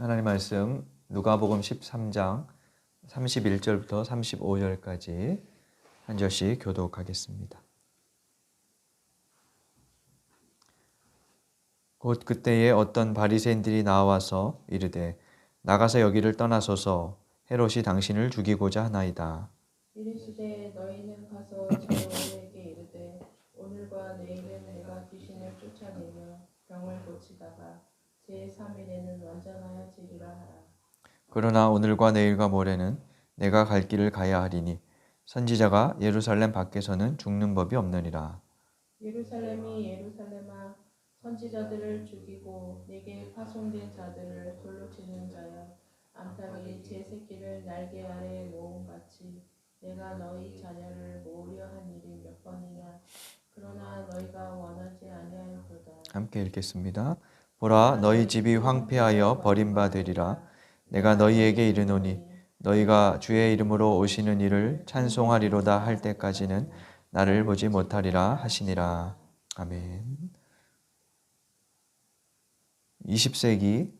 하나님 말씀 누가복음 13장 31절부터 35절까지 한 절씩 교독하겠습니다. 곧 그때에 어떤 바리새인들이 나와서 이르되 나가서 여기를 떠나소서 헤롯이 당신을 죽이고자 하나이다. 이르시되 너희는 가서 저에게 이르되 오늘과 내일은 내가 귀신을 쫓아내며 병을 고치다가 제3일에는 완전하여지리라 하라. 그러나 오늘과 내일과 모레는 내가 갈 길을 가야 하리니 선지자가 예루살렘 밖에서는 죽는 법이 없느니라. 예루살렘이 예루살렘아 선지자들을 죽이고 내게 파송된 자들을 돌로 치는 자여 암탉이 제 새끼를 날개 아래에 모음 같이 내가 너희 자녀를 모으려 한 일이 몇 번이냐 그러나 너희가 원하지 아니하였도다 함께 읽겠습니다. 보라 너희 집이 황폐하여 버림받으리라. 내가 너희에게 이르노니 너희가 주의 이름으로 오시는 이를 찬송하리로다 할 때까지는 나를 보지 못하리라 하시니라. 아멘. 20세기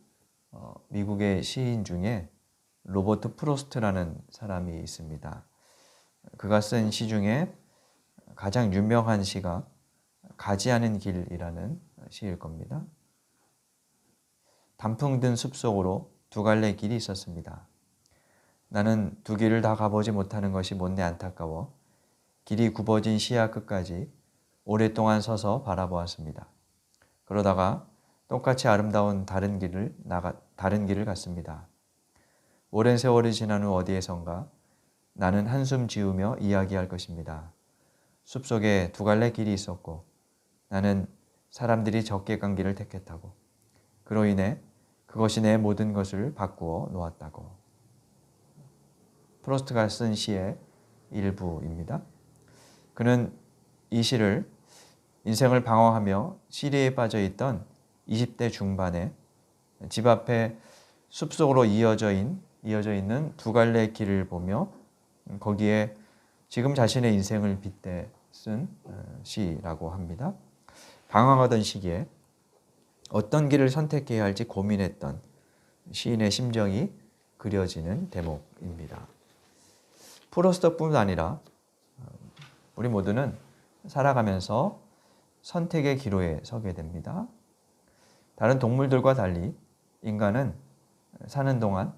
어, 미국의 시인 중에 로버트 프로스트라는 사람이 있습니다. 그가 쓴 시 중에 가장 유명한 시가 가지 않은 길이라는 시일 겁니다. 단풍 든 숲속으로 두 갈래 길이 있었습니다. 나는 두 길을 다 가보지 못하는 것이 못내 안타까워 길이 굽어진 시야 끝까지 오랫동안 서서 바라보았습니다. 그러다가 똑같이 아름다운 다른 길을 나가 다른 길을 갔습니다. 오랜 세월이 지난 후 어디에선가 나는 한숨 지으며 이야기할 것입니다. 숲속에 두 갈래 길이 있었고 나는 사람들이 적게 간 길을 택했다고. 그로 인해 그것이 내 모든 것을 바꾸어 놓았다고. 프로스트가 쓴 시의 일부입니다. 그는 이 시를 인생을 방황하며 시리에 빠져 있던 20대 중반에 집 앞에 숲속으로 이어져, 인, 이어져 있는 두 갈래 길을 보며 거기에 지금 자신의 인생을 빗대 쓴 어, 시라고 합니다. 방황하던 시기에 어떤 길을 선택해야 할지 고민했던 시인의 심정이 그려지는 대목입니다. 프로스트뿐 아니라 어, 우리 모두는 살아가면서 선택의 기로에 서게 됩니다. 다른 동물들과 달리 인간은 사는 동안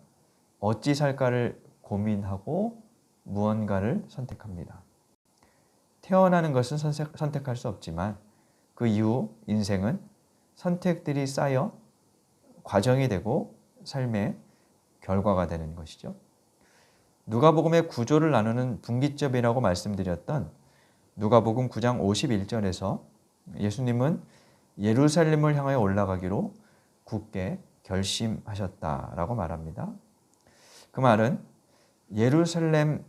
어찌 살까를 고민하고 무언가를 선택합니다. 태어나는 것은 선택 할 수 없지만 그 이후 인생은 선택들이 쌓여 과정이 되고 삶의 결과가 되는 것이죠. 누가복음의 구조를 나누는 분기점이라고 말씀드렸던 누가복음 9장 51절에서 예수님은 예루살렘을 향하여 올라가기로 굳게 결심하셨다라고 말합니다. 그 말은 예루살렘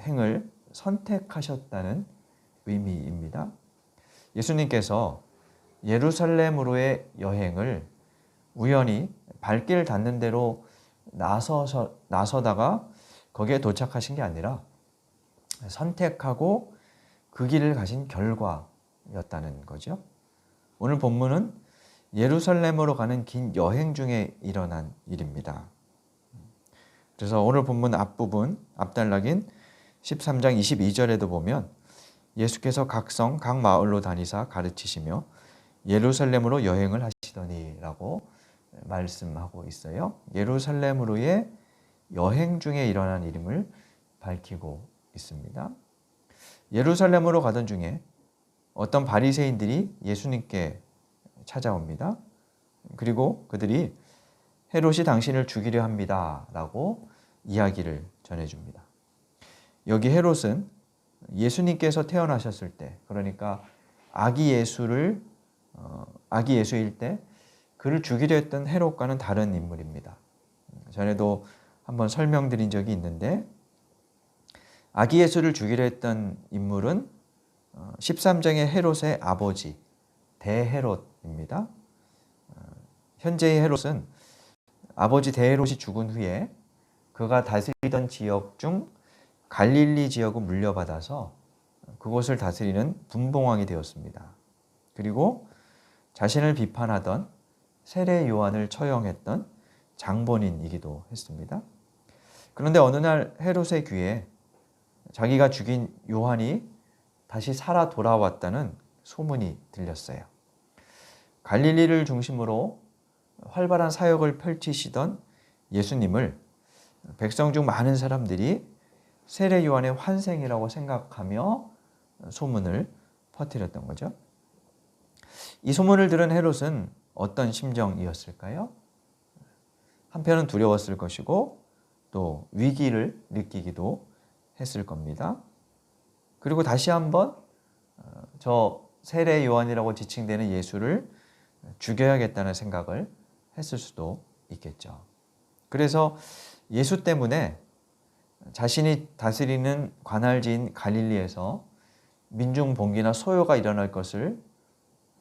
행을 선택하셨다는 의미입니다. 예수님께서 예루살렘으로의 여행을 우연히 발길 닿는 대로 나서서, 나서다가 거기에 도착하신 게 아니라 선택하고 그 길을 가신 결과였다는 거죠. 오늘 본문은 예루살렘으로 가는 긴 여행 중에 일어난 일입니다. 그래서 오늘 본문 앞부분, 앞단락인 13장 22절에도 보면 예수께서 각성, 각 마을로 다니사 가르치시며 예루살렘으로 여행을 하시더니라고 말씀하고 있어요. 예루살렘으로의 여행 중에 일어난 일임을 밝히고 있습니다. 예루살렘으로 가던 중에 어떤 바리새인들이 예수님께 찾아옵니다. 그리고 그들이 헤롯이 당신을 죽이려 합니다라고 이야기를 전해 줍니다. 여기 헤롯은 예수님께서 태어나셨을 때, 그러니까 아기 예수를 어, 아기 예수일 때 그를 죽이려 했던 헤롯과는 다른 인물입니다. 전에도 한번 설명드린 적이 있는데 아기 예수를 죽이려 했던 인물은 13장의 어, 헤롯의 아버지 대헤롯입니다. 어, 현재의 헤롯은 아버지 대헤롯이 죽은 후에 그가 다스리던 지역 중 갈릴리 지역을 물려받아서 그곳을 다스리는 분봉왕이 되었습니다. 그리고 자신을 비판하던 세례 요한을 처형했던 장본인이기도 했습니다. 그런데 어느 날 헤롯의 귀에 자기가 죽인 요한이 다시 살아 돌아왔다는 소문이 들렸어요. 갈릴리를 중심으로 활발한 사역을 펼치시던 예수님을 백성 중 많은 사람들이 세례 요한의 환생이라고 생각하며 소문을 퍼뜨렸던 거죠. 이 소문을 들은 헤롯은 어떤 심정이었을까요? 한편은 두려웠을 것이고 또 위기를 느끼기도 했을 겁니다. 그리고 다시 한번 어, 저 세례 요한이라고 지칭되는 예수를 죽여야겠다는 생각을 했을 수도 있겠죠. 그래서 예수 때문에 자신이 다스리는 관할지인 갈릴리에서 민중 봉기나 소요가 일어날 것을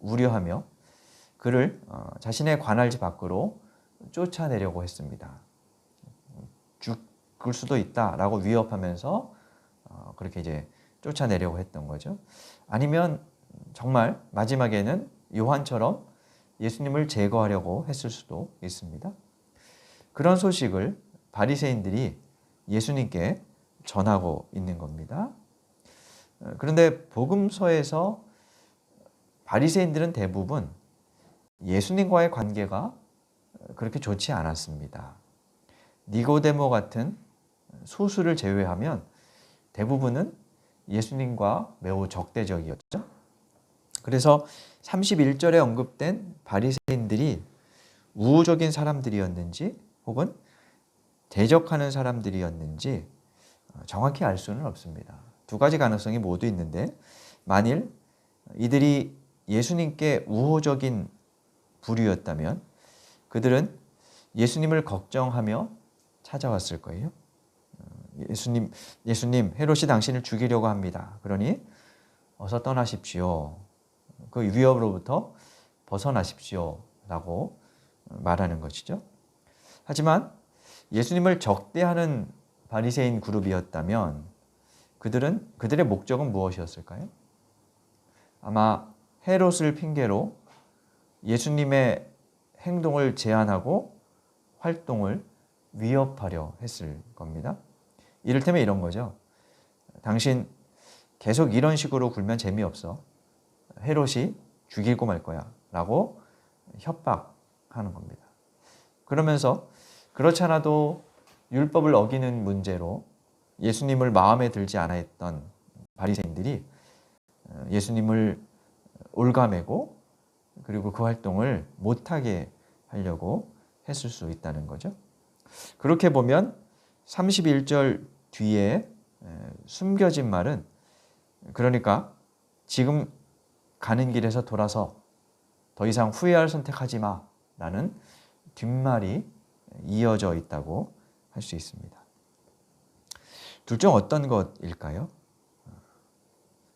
우려하며 그를 어, 자신의 관할지 밖으로 쫓아내려고 했습니다. 죽을 수도 있다라고 위협하면서 어, 그렇게 이제 쫓아내려고 했던 거죠. 아니면 정말 마지막에는 요한처럼 예수님을 제거하려고 했을 수도 있습니다. 그런 소식을 바리새인들이 예수님께 전하고 있는 겁니다. 어, 그런데 복음서에서 바리새인들은 대부분 예수님과의 관계가 그렇게 좋지 않았습니다. 니고데모 같은 소수를 제외하면 대부분은 예수님과 매우 적대적이었죠. 그래서 31절에 언급된 바리새인들이 우호적인 사람들이었는지 혹은 대적하는 사람들이었는지 정확히 알 수는 없습니다. 두 가지 가능성이 모두 있는데 만일 이들이 예수님께 우호적인 부류였다면 그들은 예수님을 걱정하며 찾아왔을 거예요. 예수님, 예수님, 헤롯이 당신을 죽이려고 합니다. 그러니 어서 떠나십시오. 그 위협으로부터 벗어나십시오. 라고 말하는 것이죠. 하지만 예수님을 적대하는 바리새인 그룹이었다면 그들은 그들의 목적은 무엇이었을까요? 아마 헤롯을 핑계로 예수님의 행동을 제한하고 활동을 위협하려 했을 겁니다. 이를테면 이런 거죠. 당신 계속 이런 식으로 굴면 재미없어. 헤롯이 죽이고 말 거야. 라고 협박하는 겁니다. 그러면서 그렇지 않아도 율법을 어기는 문제로 예수님을 마음에 들지 않아 했던 바리새인들이 예수님을 올가매고 그리고 그 활동을 못하게 하려고 했을 수 있다는 거죠. 그렇게 보면 31절 뒤에 숨겨진 말은 그러니까 지금 가는 길에서 돌아서 더 이상 후회할 선택하지 마 라는 뒷말이 이어져 있다고 할 수 있습니다. 둘 중 어떤 것일까요?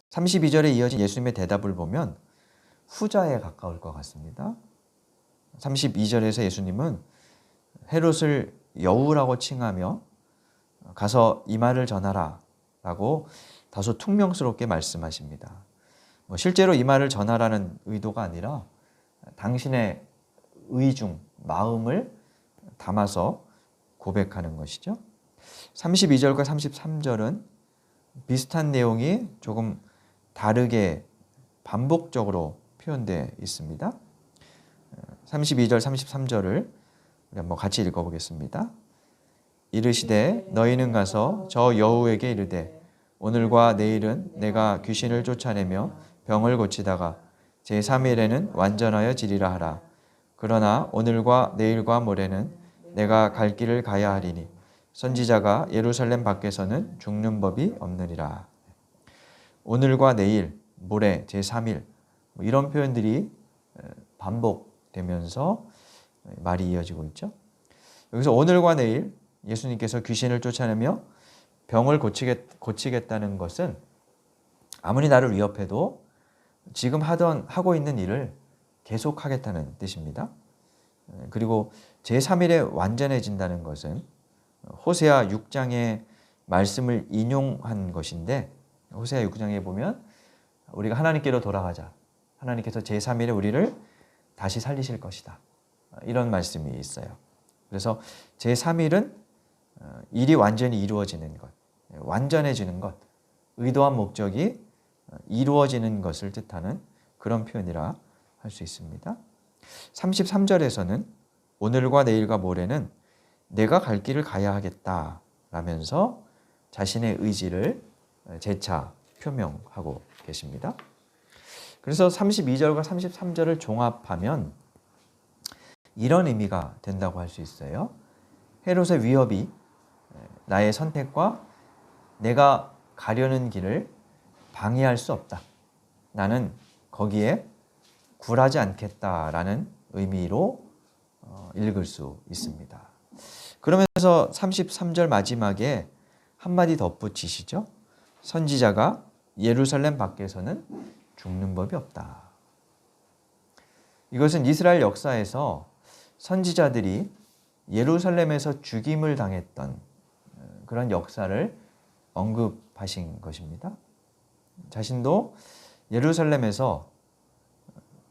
32절에 이어진 예수님의 대답을 보면 후자에 가까울 것 같습니다. 32절에서 예수님은 헤롯을 여우라고 칭하며 가서 이 말을 전하라 라고 다소 퉁명스럽게 말씀하십니다. 뭐 실제로 이 말을 전하라는 의도가 아니라 당신의 의중, 마음을 담아서 고백하는 것이죠. 32절과 33절은 비슷한 내용이 조금 다르게 반복적으로 표현되어 있습니다. 32절, 33절을 우리 한번 같이 읽어보겠습니다. 이르시되 너희는 가서 저 여우에게 이르되 오늘과 내일은 내가 귀신을 쫓아내며 병을 고치다가 제3일에는 완전하여 지리라 하라. 그러나 오늘과 내일과 모레는 내가 갈 길을 가야 하리니 선지자가 예루살렘 밖에서는 죽는 법이 없느니라. 오늘과 내일, 모레, 제3일 뭐 이런 표현들이 반복되면서 말이 이어지고 있죠. 여기서 오늘과 내일 예수님께서 귀신을 쫓아내며 병을 고치겠, 고치겠다는 것은 아무리 나를 위협해도 지금 하던 하고 있는 일을 계속하겠다는 뜻입니다. 그리고 제3일에 완전해진다는 것은 호세아 6장의 말씀을 인용한 것인데 호세아 6장에 보면 우리가 하나님께로 돌아가자. 하나님께서 제3일에 우리를 다시 살리실 것이다. 이런 말씀이 있어요. 그래서 제3일은 어, 일이 완전히 이루어지는 것, 완전해지는 것, 의도한 목적이 어, 이루어지는 것을 뜻하는 그런 표현이라 할 수 있습니다. 33절에서는 오늘과 내일과 모레는 내가 갈 길을 가야 하겠다 라면서 자신의 의지를 재차 표명하고 계십니다. 그래서 32절과 33절을 종합하면 이런 의미가 된다고 할 수 있어요. 헤롯의 위협이 나의 선택과 내가 가려는 길을 방해할 수 없다. 나는 거기에 굴하지 않겠다라는 의미로 어, 읽을 수 있습니다. 그러면서 33절 마지막에 한마디 덧붙이시죠. 선지자가 예루살렘 밖에서는 죽는 법이 없다. 이것은 이스라엘 역사에서 선지자들이 예루살렘에서 죽임을 당했던 어, 그런 역사를 언급하신 것입니다. 자신도 예루살렘에서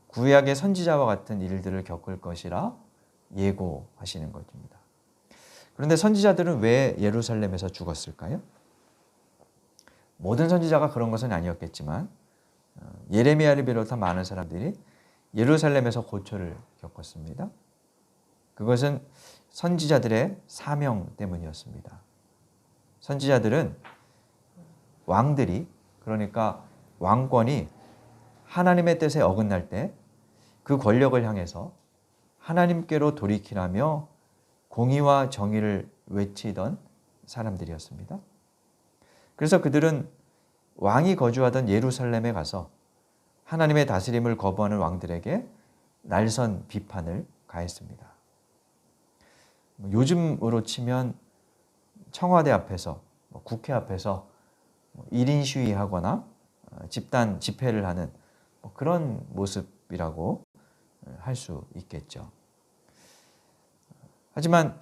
구약의 선지자와 같은 일들을 겪을 것이라 예고하시는 것입니다. 그런데 선지자들은 왜 예루살렘에서 죽었을까요? 모든 선지자가 그런 것은 아니었겠지만 어, 예레미야를 비롯한 많은 사람들이 예루살렘에서 고초를 겪었습니다. 그것은 선지자들의 사명 때문이었습니다. 선지자들은 왕들이 그러니까 왕권이 하나님의 뜻에 어긋날 때 그 권력을 향해서 하나님께로 돌이키라며 공의와 정의를 외치던 사람들이었습니다. 그래서 그들은 왕이 거주하던 예루살렘에 가서 하나님의 다스림을 거부하는 왕들에게 날선 비판을 가했습니다. 뭐 요즘으로 치면 청와대 앞에서 뭐 국회 앞에서 1인 시위하거나 어, 집단 집회를 하는 뭐 그런 모습이라고 할 수 있겠죠. 하지만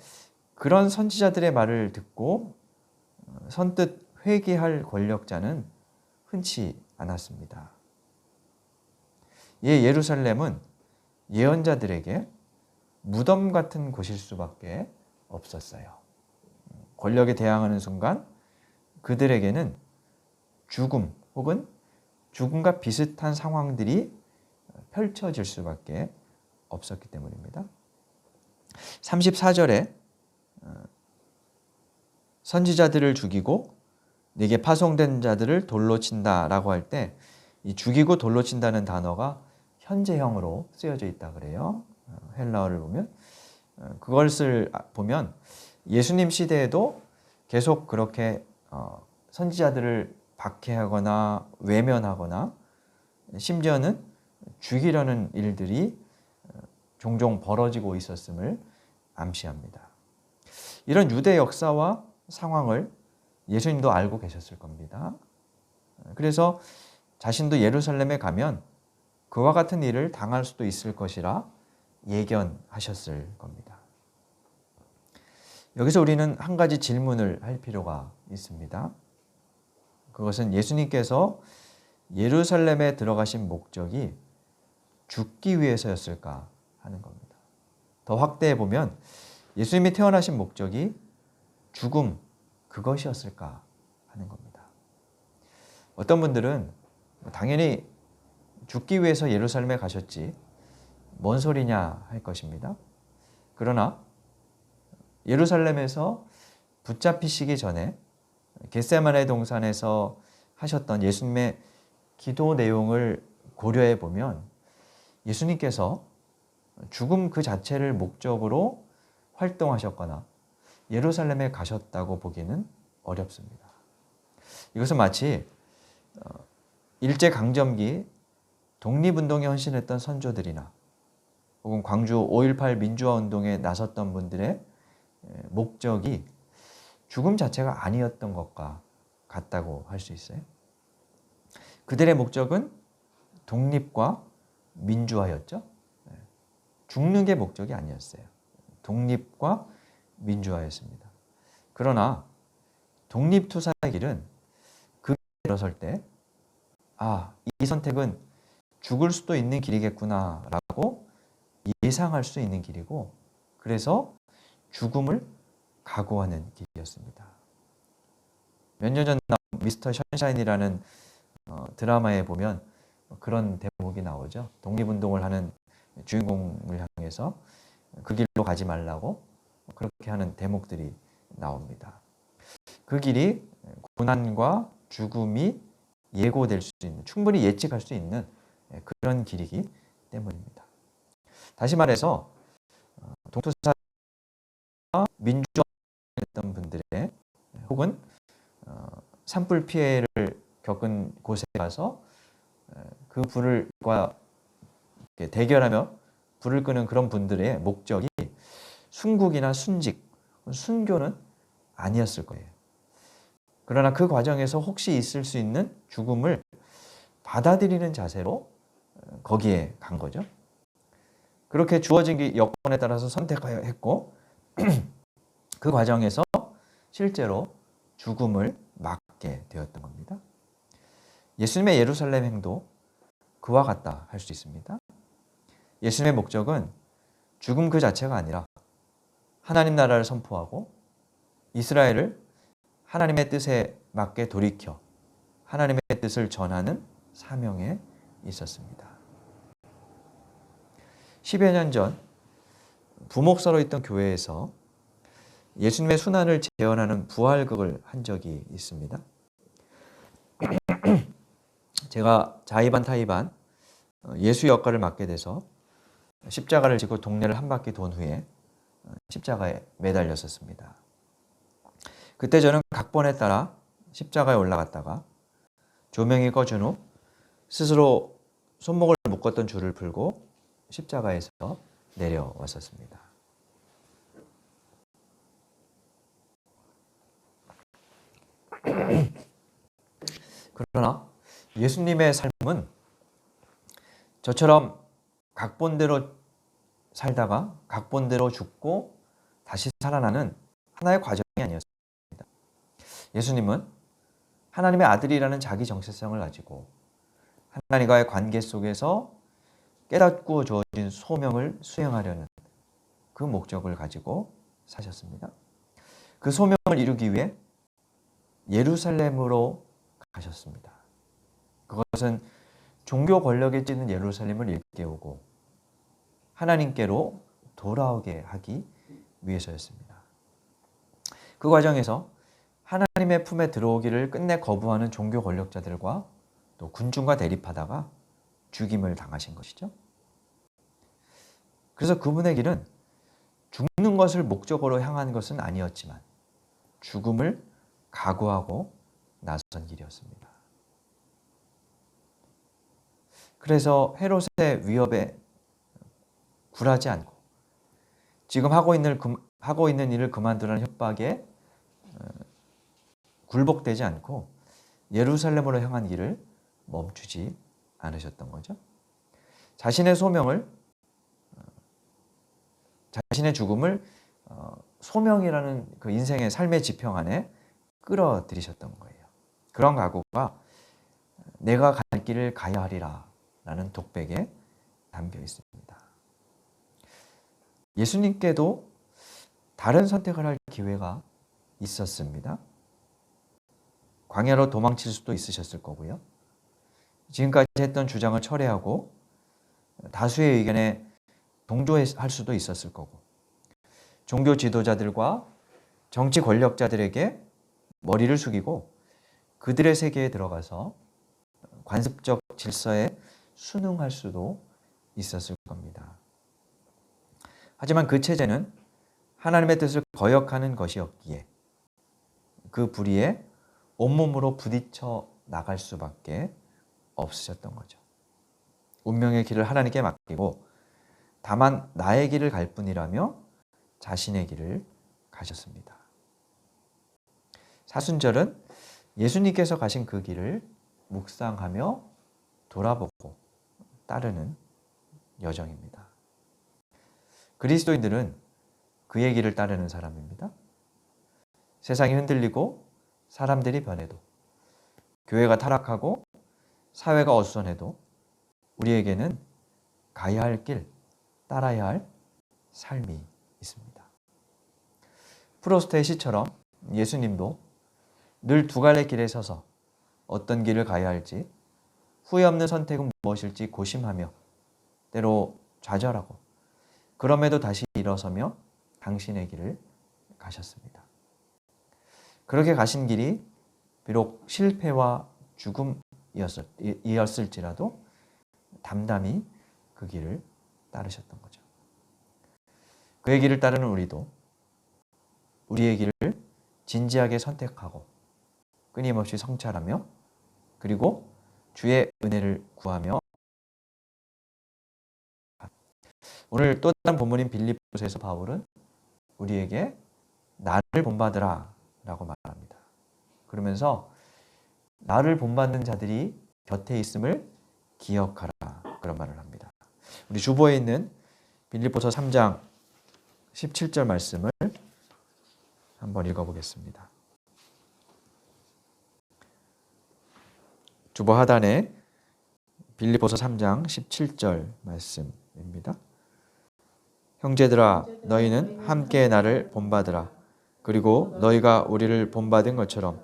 그런 선지자들의 말을 듣고 어, 선뜻 회개할 권력자는 흔치 않았습니다. 예, 예루살렘은 예언자들에게 무덤 같은 곳일 수밖에 없었어요. 권력에 대항하는 순간 그들에게는 죽음 혹은 죽음과 비슷한 상황들이 펼쳐질 수밖에 없었기 때문입니다. 34절에 어, 선지자들을 죽이고 내게 파송된 자들을 돌로 친다라고 할 때 이 죽이고 돌로 친다는 단어가 현재형으로 쓰여져 있다 그래요. 어, 헬라어를 보면 어, 그것을 보면 예수님 시대에도 계속 그렇게 선지자들을 박해하거나 외면하거나 심지어는 죽이려는 일들이 종종 벌어지고 있었음을 암시합니다. 이런 유대 역사와 상황을 예수님도 알고 계셨을 겁니다. 그래서 자신도 예루살렘에 가면 그와 같은 일을 당할 수도 있을 것이라 예견하셨을 겁니다. 여기서 우리는 한 가지 질문을 할 필요가 있습니다. 그것은 예수님께서 예루살렘에 들어가신 목적이 죽기 위해서였을까 하는 겁니다. 더 확대해 보면 예수님이 태어나신 목적이 죽음 그것이었을까 하는 겁니다. 어떤 분들은 당연히 죽기 위해서 예루살렘에 가셨지 뭔 소리냐 할 것입니다. 그러나 예루살렘에서 붙잡히시기 전에 겟세마네 동산에서 하셨던 예수님의 기도 내용을 고려해 보면 예수님께서 죽음 그 자체를 목적으로 활동하셨거나 예루살렘에 가셨다고 보기는 어렵습니다. 이것은 마치 어, 일제 강점기 독립운동에 헌신했던 선조들이나 혹은 광주 5.18 민주화 운동에 나섰던 분들의 목적이 죽음 자체가 아니었던 것과 같다고 할 수 있어요. 그들의 목적은 독립과 민주화였죠. 죽는 게 목적이 아니었어요. 독립과 민주화였습니다. 그러나 독립투사의 길은 그 일어설 때, 아, 이 선택은 죽을 수도 있는 길이겠구나라고 예상할 수 있는 길이고, 그래서 죽음을 각오하는 길이었습니다. 몇 년 전 미스터 션샤인이라는 어, 드라마에 보면 그런 대목이 나오죠. 독립운동을 하는 주인공을 향해서 그 길로 가지 말라고 그렇게 하는 대목들이 나옵니다. 그 길이 고난과 죽음이 예고될 수 있는, 충분히 예측할 수 있는 그런 길이기 때문입니다. 다시 말해서 어, 동투사와 민주화했던 분들의 혹은 어, 산불 피해를 겪은 곳에 가서 그 불과 대결하며 불을 끄는 그런 분들의 목적이 순국이나 순직, 순교는 아니었을 거예요. 그러나 그 과정에서 혹시 있을 수 있는 죽음을 받아들이는 자세로 거기에 간 거죠. 그렇게 주어진 게 여건에 따라서 선택했고 그 과정에서 실제로 죽음을 맞게 되었던 겁니다. 예수님의 예루살렘 행도 그와 같다 할 수 있습니다. 예수님의 목적은 죽음 그 자체가 아니라 하나님 나라를 선포하고 이스라엘을 하나님의 뜻에 맞게 돌이켜 하나님의 뜻을 전하는 사명에 있었습니다. 10여 년 전 부목사로 있던 교회에서 예수님의 순환을 재현하는 부활극을 한 적이 있습니다. 제가 자의반 타의반 어, 예수 역할을 맡게 돼서 십자가를 지고 동네를 한 바퀴 돈 후에 어, 십자가에 매달렸었습니다. 그때 저는 각본에 따라 십자가에 올라갔다가 조명이 꺼진 후 스스로 손목을 묶었던 줄을 풀고 십자가에서 내려왔었습니다. 그러나 예수님의 삶은 저처럼 각본대로 살다가 각본대로 죽고 다시 살아나는 하나의 과정이 아니었습니다. 예수님은 하나님의 아들이라는 자기 정체성을 가지고 하나님과의 관계 속에서 깨닫고 주어진 소명을 수행하려는 그 목적을 가지고 사셨습니다. 그 소명을 이루기 위해 예루살렘으로 가셨습니다. 그것은 종교 권력에 찌는 예루살렘을 일깨우고 하나님께로 돌아오게 하기 위해서였습니다. 그 과정에서 하나님의 품에 들어오기를 끝내 거부하는 종교 권력자들과 또 군중과 대립하다가 죽임을 당하신 것이죠. 그래서 그분의 길은 죽는 것을 목적으로 향한 것은 아니었지만 죽음을 각오하고 나선 길이었습니다. 그래서 헤롯의 위협에 굴하지 않고 지금 하고 있는 하고 있는 일을 그만두라는 협박에 어, 굴복되지 않고 예루살렘으로 향한 길을 멈추지 않으셨던 거죠. 자신의 소명을 어, 자신의 죽음을 어, 소명이라는 그 인생의 삶의 지평 안에 끌어들이셨던 거예요. 그런 각오가 내가 갈 길을 가야 하리라 라는 독백에 담겨 있습니다. 예수님께도 다른 선택을 할 기회가 있었습니다. 광야로 도망칠 수도 있으셨을 거고요. 지금까지 했던 주장을 철회하고 다수의 의견에 동조할 수도 있었을 거고 종교 지도자들과 정치 권력자들에게 머리를 숙이고 그들의 세계에 들어가서 관습적 질서에 순응할 수도 있었을 겁니다. 하지만 그 체제는 하나님의 뜻을 거역하는 것이었기에 그 불의에 온몸으로 부딪혀 나갈 수밖에 없으셨던 거죠. 운명의 길을 하나님께 맡기고 다만 나의 길을 갈 뿐이라며 자신의 길을 가셨습니다. 사순절은 예수님께서 가신 그 길을 묵상하며 돌아보고 따르는 여정입니다. 그리스도인들은 그의 길을 따르는 사람입니다. 세상이 흔들리고 사람들이 변해도 교회가 타락하고 사회가 어수선해도 우리에게는 가야 할 길, 따라야 할 삶이 있습니다. 프로스트의 시처럼 예수님도 늘 두 갈래 길에 서서 어떤 길을 가야 할지 후회 없는 선택은 무엇일지 고심하며 때로 좌절하고 그럼에도 다시 일어서며 당신의 길을 가셨습니다. 그렇게 가신 길이 비록 실패와 죽음이었을지라도 담담히 그 길을 따르셨던 거죠. 그의 길을 따르는 우리도 우리의 길을 진지하게 선택하고 끊임없이 성찰하며 그리고 주의 은혜를 구하며 오늘 또 다른 본문인 빌립보서에서 바울은 우리에게 나를 본받으라 라고 말합니다. 그러면서 나를 본받는 자들이 곁에 있음을 기억하라 그런 말을 합니다. 우리 주보에 있는 빌립보서 3장 17절 말씀을 한번 읽어보겠습니다. 주보 하단에 빌립보서 3장 17절 말씀입니다. 형제들아 너희는 함께 나를 본받으라 그리고 너희가 우리를 본받은 것처럼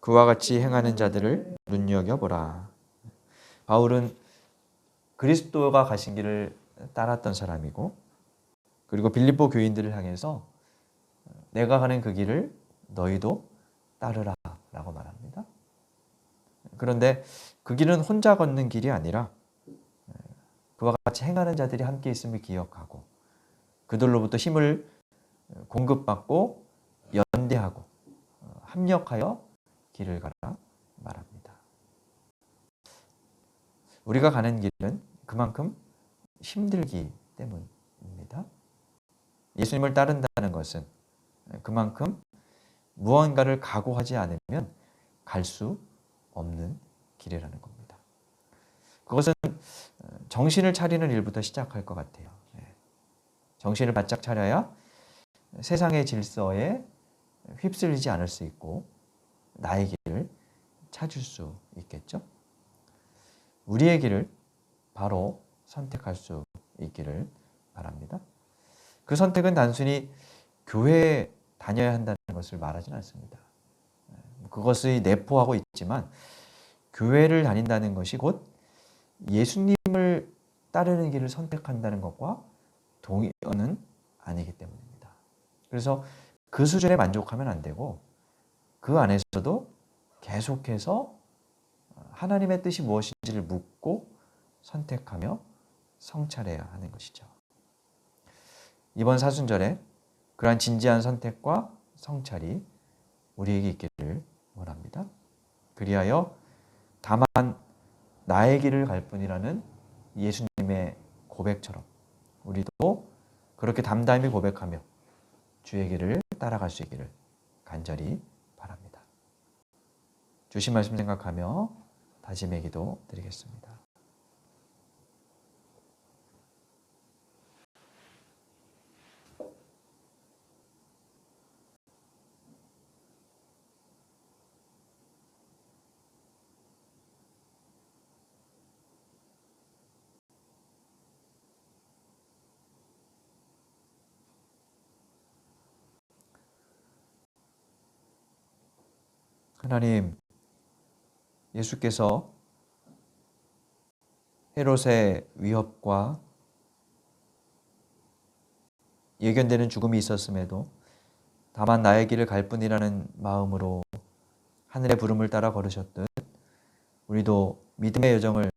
그와 같이 행하는 자들을 눈여겨보라. 바울은 그리스도가 가신 길을 따랐던 사람이고 그리고 빌립보 교인들을 향해서 내가 가는 그 길을 너희도 따르라라고 말합니다. 그런데 그 길은 혼자 걷는 길이 아니라 그와 같이 행하는 자들이 함께 있음을 기억하고 그들로부터 힘을 공급받고 연대하고 합력하여 길을 가라 말합니다. 우리가 가는 길은 그만큼 힘들기 때문입니다. 예수님을 따른다는 것은 그만큼 무언가를 각오하지 않으면 갈 수 없는 길이라는 겁니다. 그것은 정신을 차리는 일부터 시작할 것 같아요. 예. 정신을 바짝 차려야 세상의 질서에 휩쓸리지 않을 수 있고 나의 길을 찾을 수 있겠죠. 우리의 길을 바로 선택할 수 있기를 바랍니다. 그 선택은 단순히 교회에 다녀야 한다는 것을 말하지는 않습니다. 그것을 내포하고 있지만 교회를 다닌다는 것이 곧 예수님을 따르는 길을 선택한다는 것과 동의어는 아니기 때문입니다. 그래서 그 수준에 만족하면 안 되고 그 안에서도 계속해서 하나님의 뜻이 무엇인지를 묻고 선택하며 성찰해야 하는 것이죠. 이번 사순절에 그러한 진지한 선택과 성찰이 우리에게 있기를 원합니다. 그리하여 다만 나의 길을 갈 뿐이라는 예수님의 고백처럼 우리도 그렇게 담담히 고백하며 주의 길을 따라갈 수 있기를 간절히 바랍니다. 주신 말씀 생각하며 다짐의 기도 드리겠습니다. 하나님, 예수께서 헤롯의 위협과 예견되는 죽음이 있었음에도 다만 나의 길을 갈 뿐이라는 마음으로 하늘의 부름을 따라 걸으셨듯 우리도 믿음의 여정을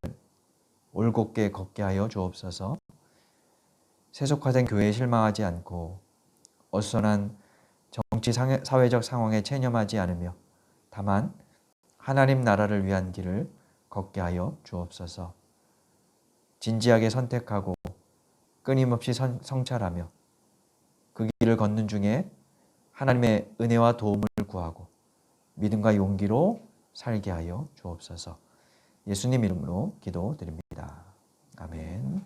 올곧게 걷게 하여 주옵소서. 세속화된 교회에 실망하지 않고 어수선한 정치 사회적 상황에 체념하지 않으며 다만 하나님 나라를 위한 길을 걷게 하여 주옵소서. 진지하게 선택하고 끊임없이 선, 성찰하며 그 길을 걷는 중에 하나님의 은혜와 도움을 구하고 믿음과 용기로 살게 하여 주옵소서. 예수님 이름으로 기도드립니다. 아멘.